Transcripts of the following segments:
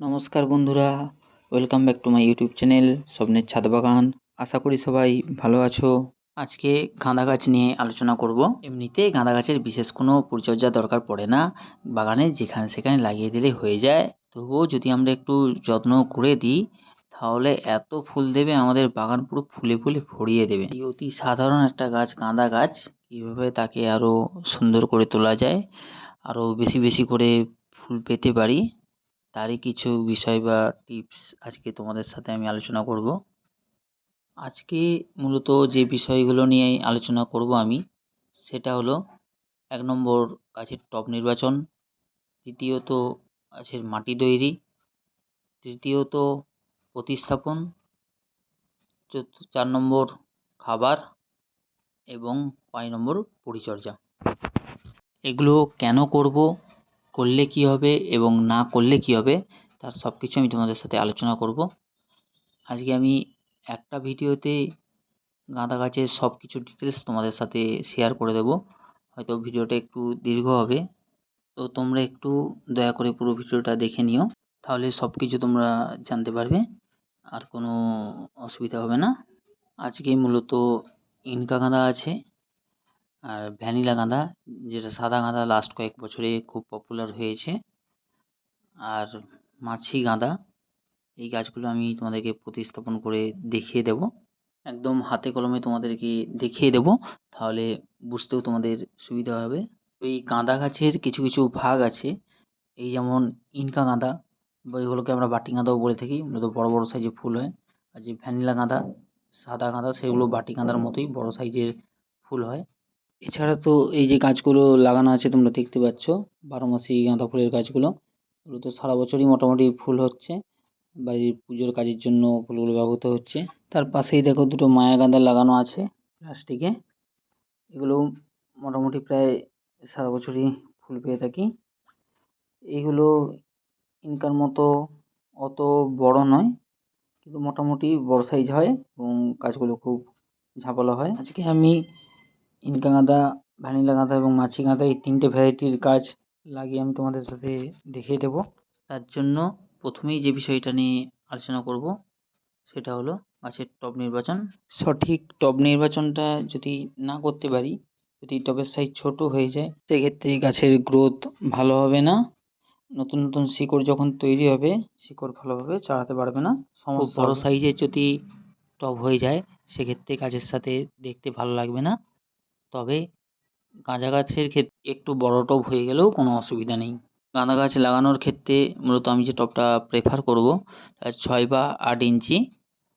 নমস্কার বন্ধুরা welcome back to my YouTube channel স্বপ্নের ছাদ বাগান। আশা করি সবাই ভালো আছো। আজকে গাঁদা গাছ নিয়ে আলোচনা করব। এমনিতে গাঁদা গাছের বিশেষ কোনো পরিচর্যা দরকার পড়ে না। বাগানে যেখানে সেখানে লাগিয়ে দিলে হয়ে যায়। তবুও যদি আমরা একটু যত্ন করে দিই, তাহলে এত ফুল দেবে আমাদের বাগান পুরো ফুলে ফুলে ভরিয়ে দেবে। এই অতি সাধারণ একটা গাছ, গাঁদা গাছ, কীভাবে তাকে আরও সুন্দর করে তোলা যায় আরও বেশি বেশি করে ফুল পেতে পারি তারই কিছু বিষয় বা টিপস আজকে তোমাদের সাথে আমি আলোচনা করব। আজকে মূলত যে বিষয়গুলো নিয়ে আলোচনা করব আমি, সেটা হলো এক নম্বর গাছের টব নির্বাচন, দ্বিতীয়ত গাছের মাটি তৈরি, তৃতীয়ত প্রতিস্থাপন চার নম্বর খাবার এবং পাঁচ নম্বর পরিচর্যা। এগুলো কেন করব? করলে কী হবে এবং না করলে কী হবে, তার সব কিছু আমি তোমাদের সাথে আলোচনা করব। আজকে আমি একটা ভিডিওতে গাঁদা গাছের সব কিছু ডিটেলস তোমাদের সাথে শেয়ার করে দেবো। হয়তো ভিডিওটা একটু দীর্ঘ হবে। তো তোমরা একটু দয়া করে পুরো ভিডিওটা দেখে নিও। তাহলে সব কিছু তোমরা জানতে পারবে, আর কোনো অসুবিধা হবে না। আজকে মূলত ইনকা গাঁদা আছে। আর ভ্যানিলা গাঁদা, যেটা সাদা গাঁদা লাস্ট কয়েক বছরে খুব পপুলার হয়েছে। আর মাছি গাঁদা, এই গাছগুলো আমি তোমাদেরকে প্রতিস্থাপন করে দেখিয়ে দেব। একদম হাতে কলমে তোমাদেরকে দেখিয়ে দেব, তাহলে বুঝতেও তোমাদের সুবিধা হবে। এই গাঁদা গাছের কিছু কিছু ভাগ আছে। এই যেমন ইনকা গাঁদা, বা এগুলোকে আমরা বাটি গাঁদাও বলে থাকি, মূলত বড় বড় সাইজের ফুল হয়। আর যে ভ্যানিলা গাঁদা, সাদা গাঁদা, সেগুলো বাটি গাঁদার মতোই বড় সাইজের ফুল হয়। এছাড়া তো এই যে গাছগুলো লাগানো আছে তোমরা দেখতে পাচ্ছ, বারো মাসি গাঁদা ফুলের গাছগুলো। এগুলো তো সারা বছরই মোটামুটি ফুল হচ্ছে। বাড়ির পুজোর কাজের জন্য ফুলগুলো ব্যবহৃত হচ্ছে। তার পাশেই দেখো দুটো মায়া গাঁদা লাগানো আছে প্লাস্টিকে। এগুলো মোটামুটি প্রায় সারা বছরই ফুল পেয়ে থাকি। এইগুলো ইনকার মতো অত বড় নয়, কিন্তু মোটামুটি বড় সাইজ হয় এবং গাছগুলো খুব ঝাঁপালো হয়। আজকে আমি ইনকা গাঁদা ভ্যানিলা গাঁদা এবং মাছি গাঁদা এই তিনটে ভ্যারাইটির গাছ লাগিয়ে আমি তোমাদের সাথে দেখিয়ে দেবো। তার জন্য প্রথমেই যে বিষয়টা নিয়ে আলোচনা করব সেটা হলো গাছের টব নির্বাচন। সঠিক টব নির্বাচনটা যদি না করতে পারি যদি টবের সাইজ ছোট হয়ে যায় সেক্ষেত্রে গাছের গ্রোথ ভালো হবে না। নতুন নতুন শিকড় যখন তৈরি হবে শিকড় ভালোভাবে চালাতে পারবে না। সমস্ত বড় সাইজের যদি টব হয়ে যায় সেক্ষেত্রে গাছের সাথে দেখতে ভালো লাগবে না। তবে গাঁদা গাছের ক্ষেত্রে একটু বড় টব হয়ে গেলেও কোনো অসুবিধা নেই। গাঁদা গাছ লাগানোর ক্ষেত্রে মূলত আমি যে টবটা প্রেফার করব ছয় বা আট ইঞ্চি,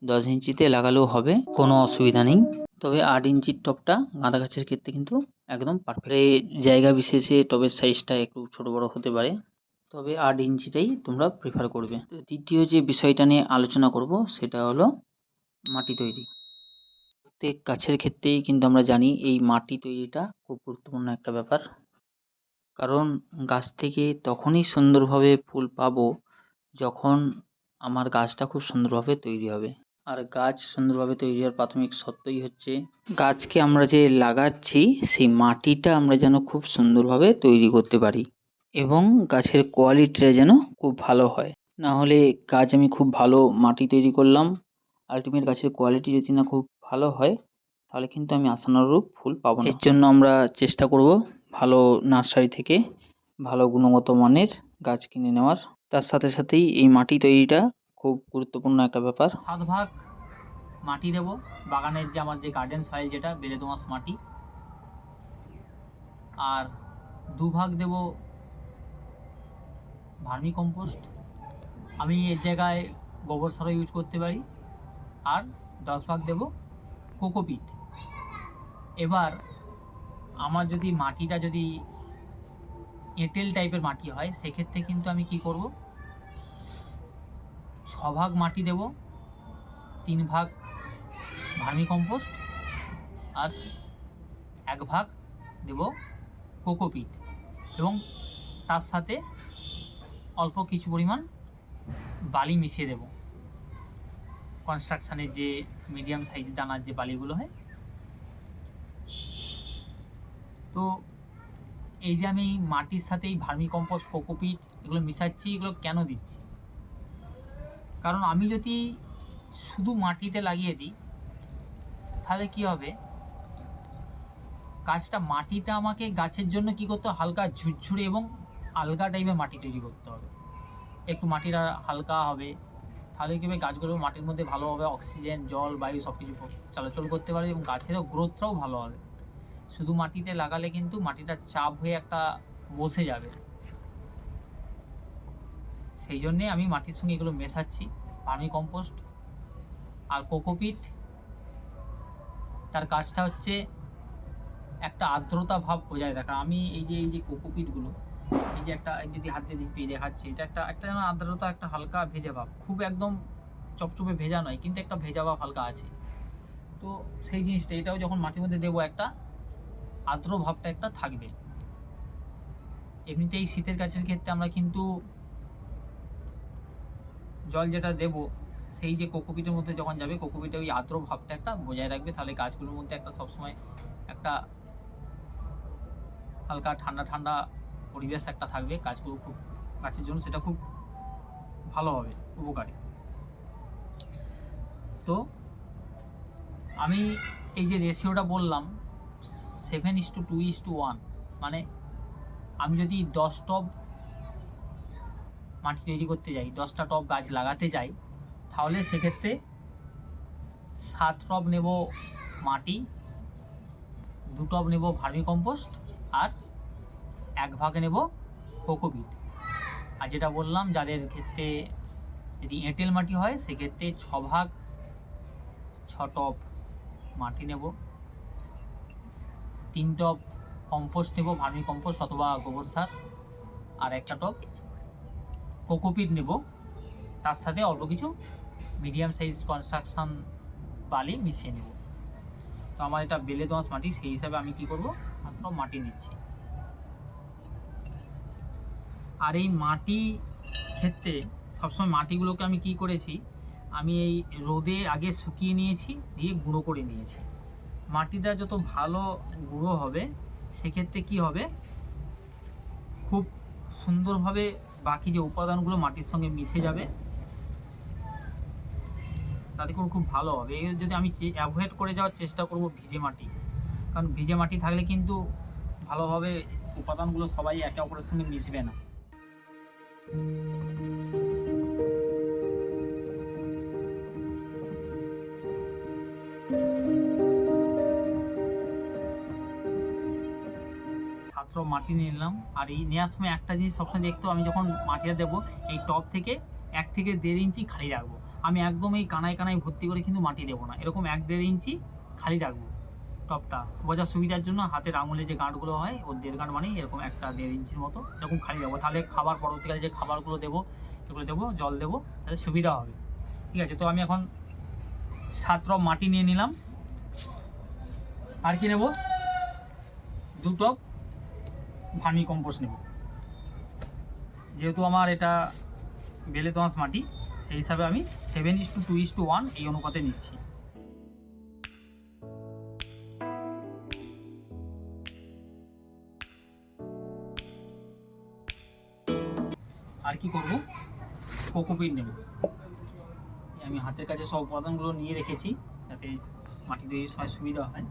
দশ ইঞ্চিতে লাগালেও হবে, কোনো অসুবিধা নেই। তবে আট ইঞ্চির টবটা গাঁদা গাছের ক্ষেত্রে কিন্তু একদম পারফেক্ট জায়গা বিশেষে টবের সাইজটা একটু ছোটো বড়ো হতে পারে, তবে আট ইঞ্চিটাই তোমরা প্রেফার করবে। দ্বিতীয় যে বিষয়টা নিয়ে আলোচনা করব, সেটা হলো মাটি তৈরি। প্রত্যেক গাছের ক্ষেত্রেই কিন্তু আমরা জানি এই মাটি তৈরিটা খুব গুরুত্বপূর্ণ একটা ব্যাপার। কারণ গাছ থেকে তখনই সুন্দরভাবে ফুল পাবো যখন আমার গাছটা খুব সুন্দরভাবে তৈরি হবে। আর গাছ সুন্দরভাবে তৈরি হওয়ার প্রাথমিক শর্তই হচ্ছে, গাছকে আমরা যে লাগাচ্ছি, সেই মাটিটা আমরা যেন খুব সুন্দরভাবে তৈরি করতে পারি এবং গাছের কোয়ালিটিটা যেন খুব ভালো হয়। না হলে গাছ আমি খুব ভালো মাটি তৈরি করলাম আলটিমেট গাছের কোয়ালিটি যদি না খুব ভালো হয় তাহলে কিন্তু আমি আশানুরূপ ফুল পাবো না। এর জন্য আমরা চেষ্টা করব ভালো নার্সারি থেকে ভালো গুণগত মানের গাছ কিনে নেওয়ার। তার সাথে সাথেই এই মাটি তৈরিটা খুব গুরুত্বপূর্ণ একটা ব্যাপার। সাত ভাগ মাটি দেব। বাগানের যে আমার যে গার্ডেন সয়েল যেটা বেলে দোঁয়াশ মাটি। আর দু ভাগ দেব ভার্মি কম্পোস্ট। আমি এর জায়গায় গোবর সারও ইউজ করতে পারি। আর দশ ভাগ দেব কোকোপিট। এবার আমার যদি মাটিটা যদি এঁটেল টাইপের মাটি হয়, সেক্ষেত্রে কিন্তু আমি কি করব? ছভাগ মাটি দেব তিন ভাগ ভার্মি কম্পোস্ট আর এক ভাগ দেব কোকোপিট। এবং তার সাথে অল্প কিছু পরিমাণ বালি মিশিয়ে দেব। কনস্ট্রাকশানের যে মিডিয়াম সাইজ দানার যে বালিগুলো হয়। তো এই যে আমি মাটির সাথে এই ভার্মি কম্পোস্ট কোকোপিট এগুলো মিশাচ্ছি, এগুলো কেন দিচ্ছি? কারণ আমি যদি শুধু মাটিতে লাগিয়ে দিই, তাহলে কি হবে? গাছটা মাটিটা আমাকে গাছের জন্য কি করতে হালকা ঝুরঝুরে এবং আলগা টাইপের মাটি তৈরি করতে হবে। একটু মাটিটা হালকা হবে তাহলে কি গাছগুলো মাটির মধ্যে ভালোভাবে অক্সিজেন জল, বায়ু সব কিছু চলাচল করতে পারবে এবং গাছেরও গ্রোথটাও ভালো হবে। শুধু মাটিতে লাগালে কিন্তু মাটিটা চাপ হয়ে একটা বসে যাবে। সেই জন্যে আমি মাটির সঙ্গে এগুলো মেশাচ্ছি। ভার্মি কম্পোস্ট আর কোকোপিট তার কাজটা হচ্ছে একটা আর্দ্রতা ভাব বজায় রাখা। আমি এই যে এই যে কোকোপিটগুলো এই যে একটা যদি হাত দিয়ে দিয়ে দেখাচ্ছি, এটা একটা একটা যেন আর্দ্রতা, একটা হালকা ভেজা ভাব, খুব একদম চপচপে ভেজা নয়, কিন্তু একটা ভেজা ভাব হালকা আছে। তো সেই জিনিসটা, এটাও যখন মাটির মধ্যে দেবো, একটা আর্দ্র ভাবটা একটা থাকবে। এমনিতেই শীতের গাছের ক্ষেত্রে আমরা কিন্তু জল যেটা দেব, সেই যে কোকোপিটের মধ্যে যখন যাবে, কোকোপিটে ওই আর্দ্র ভাবটা একটা বজায় রাখবে। তাহলে গাছগুলোর মধ্যে একটা সবসময় একটা হালকা ঠান্ডা ঠান্ডা পরিবেশ একটা থাকবে গাছগুলো খুব গাছের জন্য সেটা খুব ভালো হবে, উপকারী। তো আমি এই যে রেশিওটা বললাম seven is to two is to one মানে আমি যদি দশ টব মাটি তৈরি করতে যাই, দশটা টব গাছ লাগাতে যাই, তাহলে সেক্ষেত্রে সাত টব নেব মাটি, দু টব নেব ভার্মি কম্পোস্ট আর এক ভাগ নেব কোকোপিট আর যেটা বললাম, যাদের ক্ষেত্রে যদি এঁটেল মাটি হয়, সেক্ষেত্রে ছ ভাগ, ছ টপ মাটি নেব। তিন টপ কম্পোস্ট নেব, ভার্মি কম্পোস্ট অথবা গোবর সার। আর একটা টপ কোকোপিট নেব। তার সাথে অল্প কিছু মিডিয়াম সাইজ কনস্ট্রাকশন বালি মিশিয়ে নেব। তো আমার এটা বেলে দোঁয়াশ মাটি, সেই হিসাবে আমি কি করব? মাত্র মাটি নিচ্ছি। আর এই মাটি ক্ষেত্রে সবসময় মাটিগুলোকে আমি কি করেছি? আমি এই রোদে আগে শুকিয়ে নিয়েছি, দিয়ে গুঁড়ো করে নিয়েছি। মাটিটা যত ভালো গুঁড়ো হবে, সেক্ষেত্রে কি হবে? খুব সুন্দরভাবে বাকি যে উপাদানগুলো মাটির সঙ্গে মিশে যাবে, তাতে করে খুব ভালো হবে। এই যদি আমি অ্যাভয়েড করে যাওয়ার চেষ্টা করব ভিজে মাটি, কারণ ভিজে মাটি থাকলে কিন্তু ভালোভাবে উপাদানগুলো সবাই একে অপরের সঙ্গে মিশবে না। ছাত্র মাটি নিয়ে নিলাম আর এই নেওয়ার সময় একটা জিনিস সবসময় দেখতো আমি যখন মাটিটা দেবো, এই টপ থেকে এক থেকে দেড় ইঞ্চি খালি রাখব। আমি একদম এই কানায় কানায় ভর্তি করে কিন্তু মাটি দেবো না। এরকম এক দেড় ইঞ্চি খালি রাখব। টপটা বোঝার সুবিধার জন্য হাতের আঙুলে যে গাঁটগুলো হয় ওর দেড় গাঁট মানে এরকম একটা দেড় ইঞ্চির মতো এরকম খালি রাখব তাহলে খাবার পরবর্তীকালে যে খাবারগুলো দেবো, এগুলো দেবো, জল দেবো, তাহলে সুবিধা হবে। ঠিক আছে, তো আমি এখন সাত টব মাটি নিয়ে নিলাম। আর কি নেব? দু টপ ভার্মি কম্পোস্ট নেব। যেহেতু আমার এটা বেলে দোঁয়াশ মাটি, সেই হিসাবে আমি seven is to two is to one এই অনুপাতে নিচ্ছি। আর কি করব? কোকোপিট নেব। আমি হাতের কাছে সব উপাদানগুলো নিয়ে রেখেছি, যাতে মাটি তৈরির সময় সুবিধা হয়।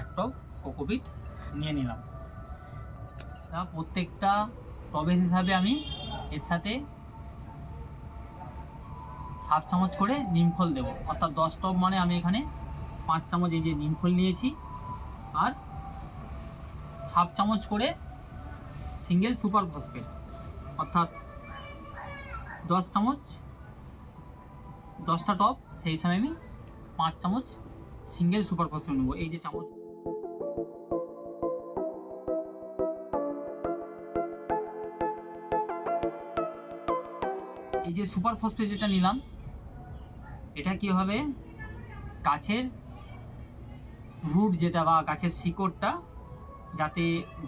এক টব কোকোপিট নিয়ে নিলাম। তা প্রত্যেকটা টবের হিসাবে আমি এর সাথে হাফ চামচ করে নিমখোল দেবো। অর্থাৎ দশ টব মানে আমি এখানে পাঁচ চামচ এই যে নিমখোল নিয়েছি। হাফ চামচ করে সিঙ্গেল সুপার ফসফেট অর্থাৎ দশ চামচ, দশটা টপ, সেই হিসাবে আমি পাঁচ চামচ সিঙ্গেল সুপার ফসফেট নেব, এই যে চামচ। এই যে সুপার ফসফেট যেটা নিলাম, এটা কি হবে? গাছের রুট যেটা বা গাছের শিকড়টা যাতে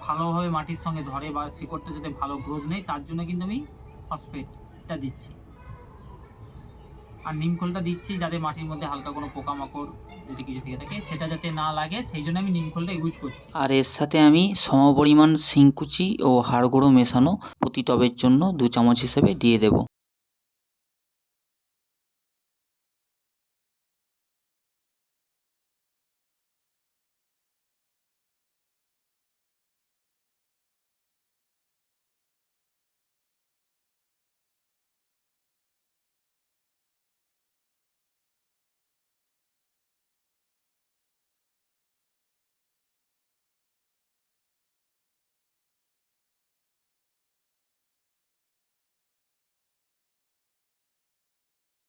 ভালোভাবে মাটির সঙ্গে ধরে বা শিকড়টা যাতে ভালো গ্রোথ নেয়, তার জন্য কিন্তু আমি ফসফেটটা দিচ্ছি। আর নিম খোলটা দিচ্ছি যাতে মাটির মধ্যে হালকা কোনো পোকামাকড় যদি কিছু থেকে থাকে, সেটা যাতে না লাগে, সেই জন্য আমি নিম খোলটা ইউজ করছি। আর এর সাথে আমি সমপরিমাণ শিংকুচি ও হাড় গুঁড়ো মেশানো প্রতি টবের জন্য দু চামচ হিসেবে দিয়ে দেবো।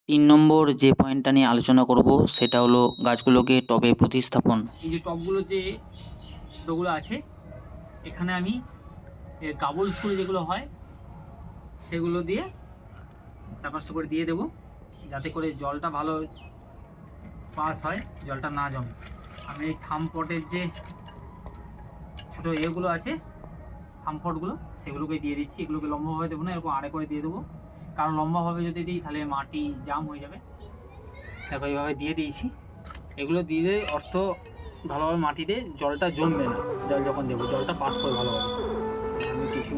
তিন নম্বর যে পয়েন্টটা নিয়ে আলোচনা করব, সেটা হলো গাছগুলোকে টবে প্রতিস্থাপন। এই যে টবগুলো যে ডোগুলো আছে, এখানে আমি কাবুল স্কুল যেগুলো হয়, সেগুলো দিয়ে চার পাঁচটা করে দিয়ে দেবো, যাতে করে জলটা ভালো পাস হয়, জলটা না জমে। আমি এই থাম পটের যে ছোটো এগুলো আছে, থাম পটগুলো, সেগুলোকে দিয়ে দিচ্ছি, এগুলোকে লম্বাভাবে দেবো না, এরকম আড়ে করে দিয়ে দেবো। কারণ লম্বাভাবে যদি দিই, তাহলে মাটি জাম হয়ে যাবে। দেখো, এইভাবে দিয়ে দিয়েছি। এগুলো দিলে অর্থ ভালোভাবে মাটিতে জলটা জমবে না। জল যখন দেবো, জলটা পাস করে ভালোভাবে। আমি কিছু।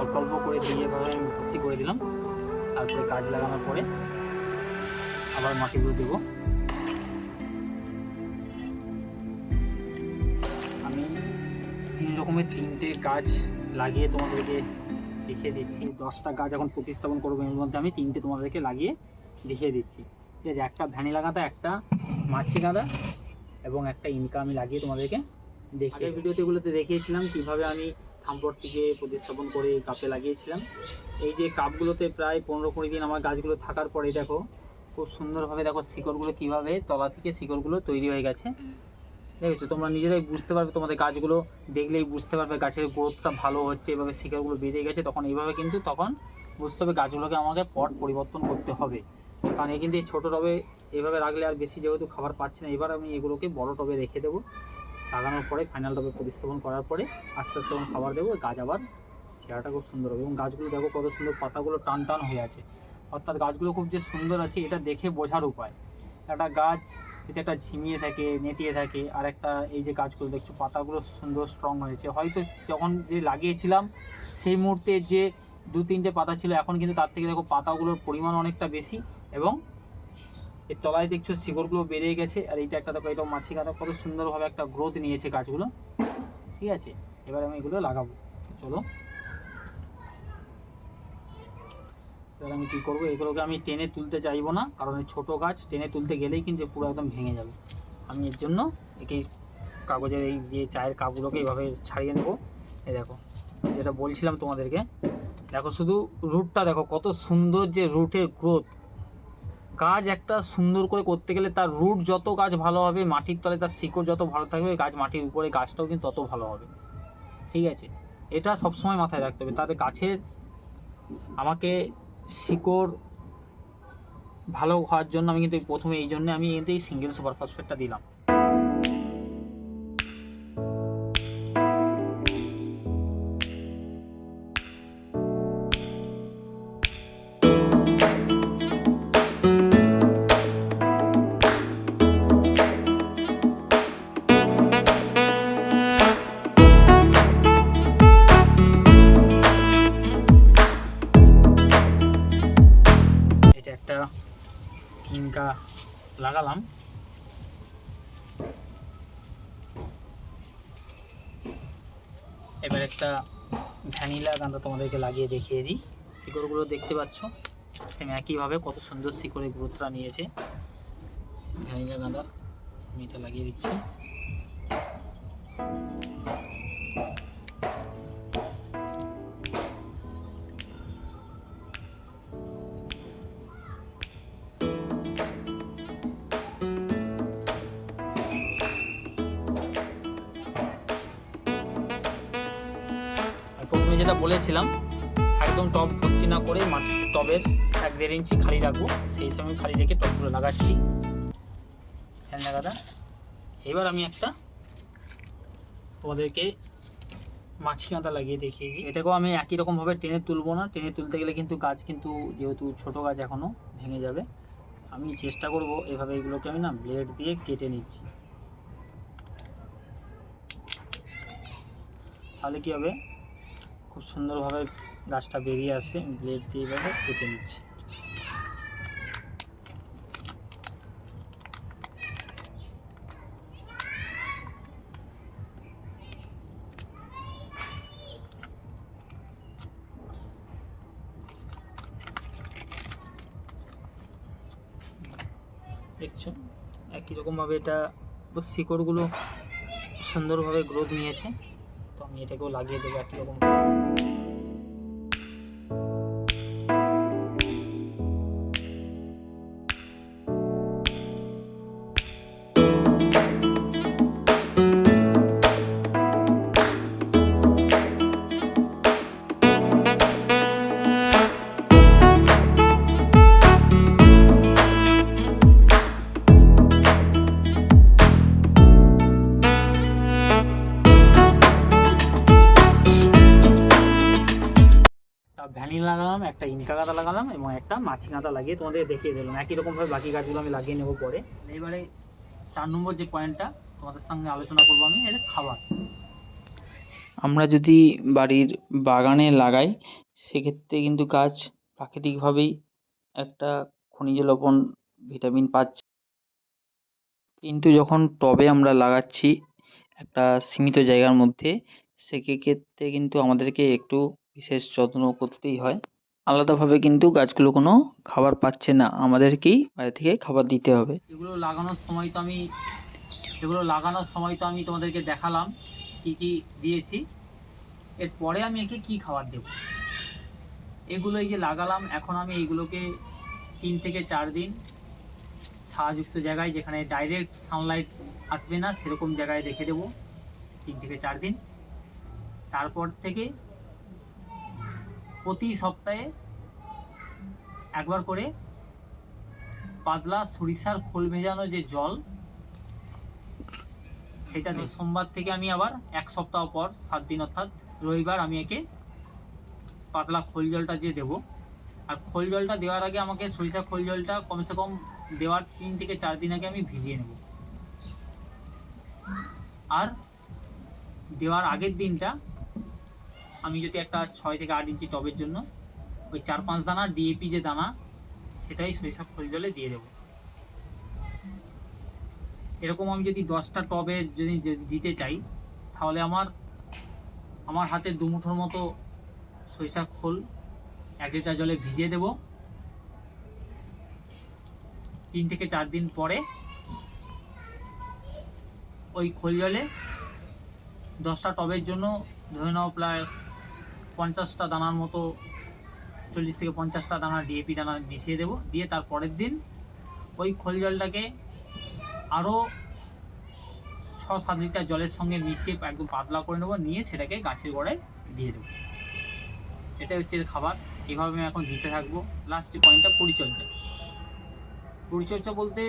অল্প অল্প করে দিয়ে এভাবে আমি ভর্তি করে দিলাম। তারপরে গাছ লাগানোর পরে আবার মাটিগুলো দেবো। রকমের তিনটে গাছ লাগিয়ে তোমাদেরকে দেখিয়ে দিচ্ছি। দশটা গাছ এখন প্রতিস্থাপন করব, এর মধ্যে আমি তিনটে তোমাদেরকে লাগিয়ে দেখিয়ে দিচ্ছি। ঠিক আছে, একটা ভ্যানিলা গাঁদা, একটা মাছি গাঁদা এবং একটা ইনকা আমি লাগিয়ে তোমাদেরকে দেখি ভিডিওতে এগুলোতে দেখিয়েছিলাম কীভাবে আমি থাম্পট থেকে প্রতিস্থাপন করে কাপে লাগিয়েছিলাম। এই যে কাপগুলোতে প্রায় পনেরো কুড়ি দিন আমার গাছগুলো থাকার পরে দেখো, খুব সুন্দরভাবে দেখো শিকড়গুলো কীভাবে তলা থেকে শিকড়গুলো তৈরি হয়ে গেছে। দেখেছ তোমরা নিজেরাই বুঝতে পারবে, তোমাদের গাছগুলো দেখলেই বুঝতে পারবে গাছের গ্রোথটা ভালো হচ্ছে এভাবে শিকড়গুলো বেরিয়ে গেছে। তখন এইভাবে কিন্তু তখন বুঝতে হবে গাছগুলোকে আমাকে পট পরিবর্তন করতে হবে। কারণ এই কিন্তু এই ছোটো টবে এভাবে রাখলে আর বেশি যেহেতু খাবার পাচ্ছে না, এবার আমি এগুলোকে বড় টবে রেখে দেবো। লাগানোর পরে ফাইনাল টবে প্রতিস্থাপন করার পরে আস্তে আস্তে যখন খাবার দেবো, গাছ আবার চেহারাটা খুব সুন্দর হবে এবং গাছগুলো দেখো কত সুন্দর পাতাগুলো টান টান হয়ে আছে। অর্থাৎ গাছগুলো খুব যে সুন্দর আছে, এটা দেখে বোঝার উপায়। একটা গাছ যদি একটা ঝিমিয়ে থাকে, নেতিয়ে থাকে। আর একটা এই যে গাছগুলো দেখছ, পাতাগুলো সুন্দর স্ট্রং হয়েছে। হয়তো যখন যে লাগিয়েছিলাম, সেই মুহূর্তে যে দু তিনটে পাতা ছিল, এখন কিন্তু তার থেকে দেখো পাতাগুলোর পরিমাণ অনেকটা বেশি এবং এর তলায় দেখছ শিকড়গুলো বেরিয়ে গেছে। আর এইটা একটা দেখো এটা মাছি কাটা কত সুন্দরভাবে একটা গ্রোথ নিয়েছে গাছগুলো। ঠিক আছে? এবার আমি এগুলো লাগাবো। চলো। এবার আমি কী করব? এগুলোকে আমি টেনে তুলতে চাইব না, কারণ এই ছোটো গাছ টেনে তুলতে গেলেই কিন্তু পুরো একদম ভেঙে যাবে। আমি এর জন্য একে কাগজের এই যে চায়ের কাপগুলোকে এইভাবে ছাড়িয়ে নেব। এই দেখো, যেটা বলছিলাম তোমাদেরকে, দেখো শুধু রুটটা দেখো, কত সুন্দর যে রুটের গ্রোথ। গাছ একটা সুন্দর করে করতে গেলে তার রুট যত গাছ ভালো হবে, মাটির তলে তার শিকড় যত ভালো থাকবে গাছ মাটির উপরে গাছটাও কিন্তু তত ভালো হবে। ঠিক আছে? এটা সবসময় মাথায় রাখতে হবে। তাতে গাছের আমাকে শিকড় ভালো হওয়ার জন্য আমি কিন্তু প্রথমে এই জন্য আমি কিন্তু এই সিঙ্গেল সুপার ফসফেটটা দিলাম। একটা ভ্যানিলা গাঁদা তোমাদেরকে লাগিয়ে দেখিয়ে দিই। শিকড়গুলো দেখতে পাচ্ছ? সেম একইভাবে কত সুন্দর শিকড়ে গ্রোথরা নিয়েছে। ভ্যানিলা গাঁদা আমি এটা লাগিয়ে দিচ্ছি। বলেছিলাম একদম টব ভর্তি না করে টবের এক দেড় ইঞ্চি খালি রাখব, সেই সময় খালি রেখে টবগুলো লাগাচ্ছি। ফ্যান লাগাটা এবার আমি একটা তোমাদেরকে মাছি কাঁটা লাগিয়ে দিই। এটাকেও আমি একই রকমভাবে টেনে তুলবো না। টেনে তুলতে গেলে কিন্তু গাছ কিন্তু যেহেতু ছোট গাছ এখনও ভেঙে যাবে। আমি চেষ্টা করব এভাবে এগুলোকে আমি না ব্লেড দিয়ে কেটে নিচ্ছি। তাহলে কী হবে? খুব সুন্দরভাবে গাছটা বেরিয়ে আসবে। ব্লেড দিয়ে এভাবে কেটে নিচ্ছি। দেখছ? একই রকমভাবে এটা শিকড়গুলো সুন্দরভাবে গ্রোথ নিয়েছে। আমি এটাকেও লাগিয়ে দেবো একই রকম। ভ্যানিলা লাগালাম, একটা ইনকা গাঁদা লাগালাম এবং একটা মাছি গাঁদা লাগিয়ে তোমাদের দেখিয়ে দিলাম। একই রকমভাবে বাকি গাছগুলো আমি লাগিয়ে নেব পরে। এবারে চার নম্বর যে পয়েন্টটা তোমাদের সঙ্গে আলোচনা করব আমি, এটা খাবার। আমরা যদি বাড়ির বাগানে লাগাই, সেক্ষেত্রে কিন্তু গাছ প্রাকৃতিকভাবেই একটা খনিজ লবণ, ভিটামিন পাচ্ছে। কিন্তু যখন টবে আমরা লাগাচ্ছি একটা সীমিত জায়গার মধ্যে, সেক্ষেত্রে কিন্তু আমাদেরকে একটু বিশেষ যত্ন করতেই হয়। আলাদাভাবে কিন্তু গাছগুলো কোনো খাবার পাচ্ছে না। আমাদেরকেই বাইরে থেকে খাবার দিতে হবে। এগুলো লাগানোর সময় তো আমি, এগুলো লাগানোর সময় তো আমি তোমাদেরকে দেখালাম কি কি দিয়েছি। এরপরে আমি একে কি খাবার দেব? এগুলো এই যে লাগালাম, এখন আমি এইগুলোকে তিন থেকে চার দিন ছায়াযুক্ত জায়গায় যেখানে ডাইরেক্ট সানলাইট আসবে না, সেরকম জায়গায় রেখে দেবো। তিন থেকে চার দিন। তারপর থেকে প্রতি সপ্তাহে একবার করে পাতলা সরিষার খোল ভেজানো যে জল, সেটা সোমবার থেকে আমি আবার এক সপ্তাহ পর, সাত দিন অর্থাৎ রবিবার আমি একে পাতলা খোল জলটা যে দেবো। আর খোল জলটা দেওয়ার আগে আমাকে সরিষা খোল জলটা কমসে কম দেওয়ার তিন থেকে চার দিন আগে আমি ভিজিয়ে নেব। আর দেওয়ার আগের দিনটা আমি যদি একটা ছয় থেকে আট ইঞ্চি টবের জন্য ওই চার পাঁচ দানা ডিএপি যে দানা, সেটাই সরিষা খোল জলে দিয়ে দেবো। এরকম আমি যদি দশটা টবে যদি দিতে চাই, তাহলে আমার আমার হাতে দুমুঠোর মতো সরিষা খোল, এক লিটার জলে ভিজিয়ে দেব। তিন থেকে চার দিন পরে ওই খোল জলে দশটা টবের জন্য ধরে নাও প্রায় পঞ্চাশটা দানার মতো, চল্লিশ থেকে পঞ্চাশটা দানা ডিএপি দানা মিশিয়ে দেবো। দিয়ে তার পরের দিন ওই খোল জলটাকে আরও ছ সাত লিটার জলের সঙ্গে মিশিয়ে একদম পাতলা করে নেব, নিয়ে সেটাকে গাছের গোড়ায় দিয়ে দেবো। এটাই হচ্ছে খাবার। এভাবে আমি এখন দিতে থাকব। লাস্ট পয়েন্টটা পরিচর্যা। পরিচর্যা বলতে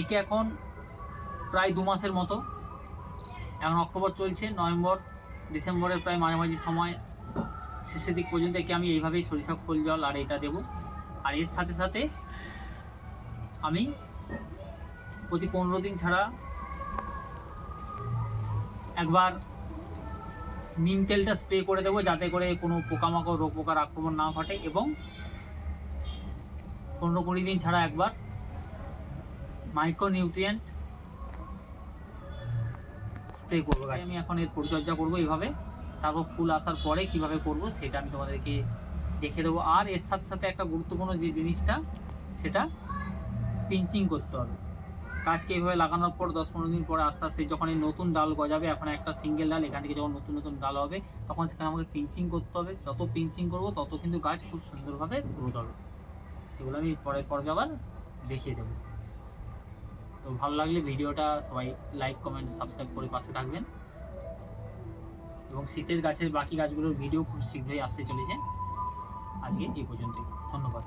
একে এখন প্রায় দু মাসের মতো। এখন অক্টোবর চলছে, নভেম্বর ডিসেম্বরের প্রায় মাঝামাঝি সময় শেষের দিক পর্যন্ত একে আমি এইভাবেই সরিষা, খোল, জল আর এটা দেবো। আর এর সাথে সাথে আমি প্রতি পনেরো দিন ছাড়া একবার নিম তেলটা স্প্রে করে দেবো যাতে করে কোনো পোকামাকড়, রোগ পোকার আক্রমণ না ঘটে এবং পনেরো কুড়ি দিন ছাড়া একবার মাইক্রো নিউট্রিয়েন্ট স্প্রে করব গাছে। আমি এখন এর পরিচর্যা করব এইভাবে। তারপর ফুল আসার পরে কীভাবে করব সেটা আমি তোমাদেরকে দেখে দেবো। আর এর সাথে সাথে একটা গুরুত্বপূর্ণ যে জিনিসটা সেটা পিঞ্চিং করতে হবে। গাছকে এইভাবে লাগানোর পর দশ পনেরো দিন পরে আস্তে আস্তে যখন এই নতুন ডাল গজাবে এখন একটা সিঙ্গেল ডাল এখান থেকে যখন নতুন নতুন ডাল হবে তখন সেখানে আমাকে পিঞ্চিং করতে হবে। যত পিঞ্চিং করব তত কিন্তু গাছ খুব সুন্দরভাবে গ্রোথ হবে। সেগুলো আমি পরের পর্বে আবার দেখিয়ে দেবো। তো ভালো লাগলে ভিডিওটা সবাই লাইক কমেন্ট সাবস্ক্রাইব করে পাশে থাকবেন। এবং শীতের গাছের বাকি গাছগুলোর ভিডিও খুব শীঘ্রই আসতে চলেছে। আজকে এই পর্যন্তই। ধন্যবাদ।